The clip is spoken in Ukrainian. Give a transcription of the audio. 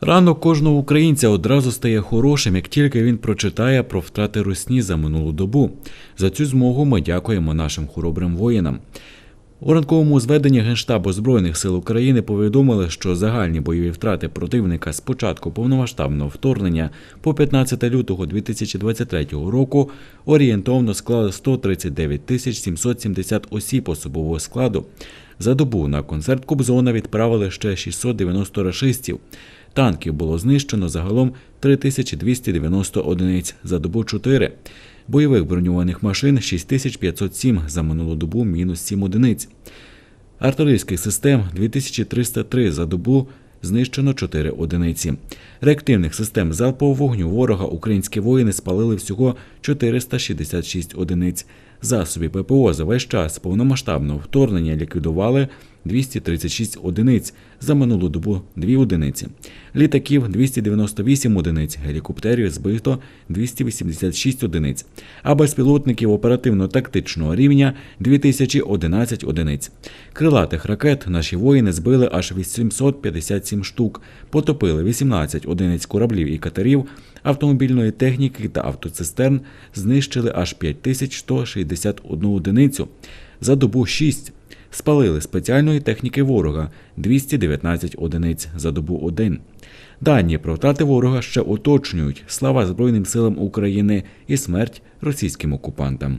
Ранок кожного українця одразу стає хорошим, як тільки він прочитає про втрати русні за минулу добу. За цю змогу ми дякуємо нашим хоробрим воїнам. У ранковому зведенні Генштабу Збройних сил України повідомили, що загальні бойові втрати противника з початку повномасштабного вторгнення по 15 лютого 2023 року орієнтовно склали 139 тисяч 770 осіб особового складу. За добу на концерт Кобзона відправили ще 690 рашистів. Танків було знищено загалом 3290 одиниць, за добу 4. Бойових броньованих машин 6507, за минулу добу мінус 7 одиниць. Артилерійських систем 2303 за добу знищено 4 одиниці. Реактивних систем залпового вогню ворога українські воїни спалили всього 466 одиниць. Засобі ППО за весь час повномасштабного вторгнення ліквідували 236 одиниць, за минулу добу 2 одиниці. Літаків 298 одиниць, гелікоптерів збито 286 одиниць, а безпілотників оперативно-тактичного рівня 2011 одиниць. Крилатих ракет наші воїни збили аж 857 штук, потопили 18 одиниць кораблів і катерів, автомобільної техніки та автоцистерн знищили аж 5161 одиницю. За добу 6 спалили спеціальної техніки ворога 219 одиниць за добу 1. Дані про втрати ворога ще уточнюють. Слава Збройним силам України і смерть російським окупантам.